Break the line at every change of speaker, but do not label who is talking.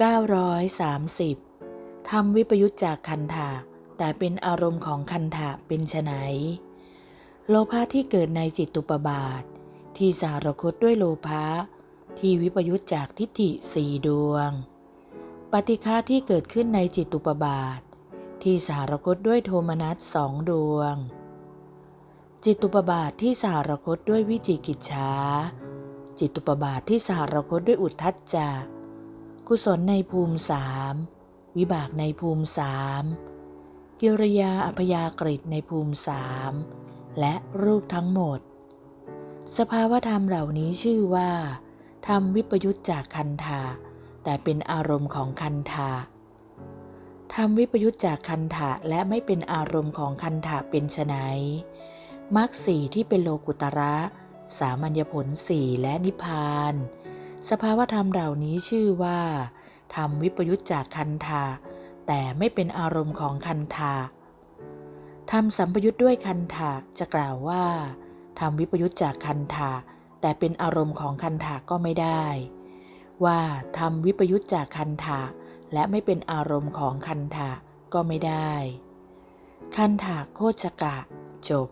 930ทำวิปยุตจากคันถะแต่เป็นอารมณ์ของคันถะเป็นไฉนโลภะที่เกิดในจิตตุปบาท ที่สารคตด้วยโลภะที่วิปยุตจากทิฏฐิสี่ดวง ปฏิฆาที่เกิดขึ้นในจิตตุปบาท ที่สารคตด้วยโทมนัสสองดวง จิตตุปบาทที่สารคตด้วยวิจิกิจฉาจิตตุปบาทที่สารคตด้วยอุทธัจจะ กุศลในภูมิสามวิบากในภูมิสามกิริยาอัพยากฤิในภูมิสามและรูปทั้งหมด สภาวธรรมเหล่านี้ชื่อว่าธรรมวิปยุตจากคันธาแต่เป็นอารมณ์ของคันธาธรรมวิปยุตจากคันธะและไม่เป็นอารมณ์ของคันธะเป็นไฉนมรรคสี่ที่เป็นโลกุตระ สามัญญผลสี่และนิพพาน สภาวธรรมเหล่านี้ชื่อว่าธรรมวิปยุตจากคันธาแต่ไม่เป็นอารมณ์ของคันธาธรรมสัมปยุตด้วยคันธาจะกล่าวว่าธรรมวิปยุตจากคันธาแต่เป็นอารมณ์ของคันธาก็ไม่ได้ ว่าธรรมวิปยุตจากคันธาและไม่เป็นอารมณ์ของคันธะก็ไม่ได้ คันธะโคจกะ จบ